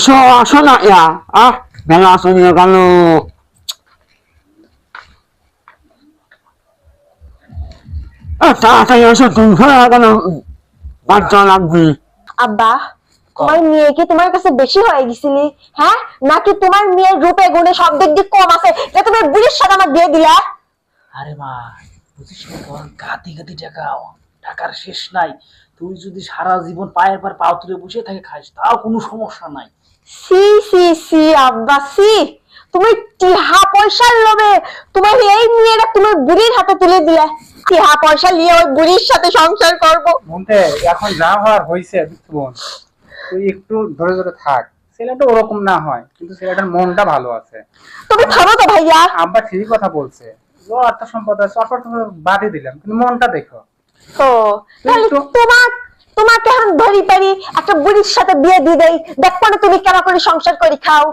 এসো আসো না ইয়া আহ মেলা আসনি কেন আহ, তাড়াতাড়ি এসো তুমি ফেরা বাচ্চা লাগবে আব্বা তোমার মেয়ে তোমার কাছে বেশি হয়ে গেছিলি? হ্যাঁ? নাকি তোমার মেয়ের রূপে গুণে সব দিক দিয়ে কম আছে? যে তুমি বুড়ির সাথে আমার বিয়ে দিলা। আরে মা বুঝিস না গাতি গাতি টাকা টাকার শেষ নাই। তুই যদি সারা জীবন পায়ের পর পাও তুলে বসে থাকে খাস তাও কোনো সমস্যা নাই। সি সি সি আব্বা সি তুমি টিহা পয়সার লোভে তোমার এই মেয়েরা তোমার বুড়ির হাতে তুলে দিলে। টিহা পয়সা নিয়ে ওই বুড়ির সাথে সংসার করব। মনতে এখন যা হওয়ার হয়েছে তুই একটু ধরে ধরে থাক। ছেলেটা ওরকম না হয় কিন্তু ছেলেটার মনটা ভালো আছে। তুমি থামো তো ভাইয়া। আব্বা ঠিকই কথা বলছে। ও অর্থ সম্পদ আছে অল্প অল্প বাদে দিলাম কিন্তু মনটা দেখো। ও তাহলে তোমার তোমাকে এখন ধরি পারি একটা বুড়ির সাথে বিয়ে দিয়ে দেই। দেখো না তুমি কেমন করে সংসার করে খাও।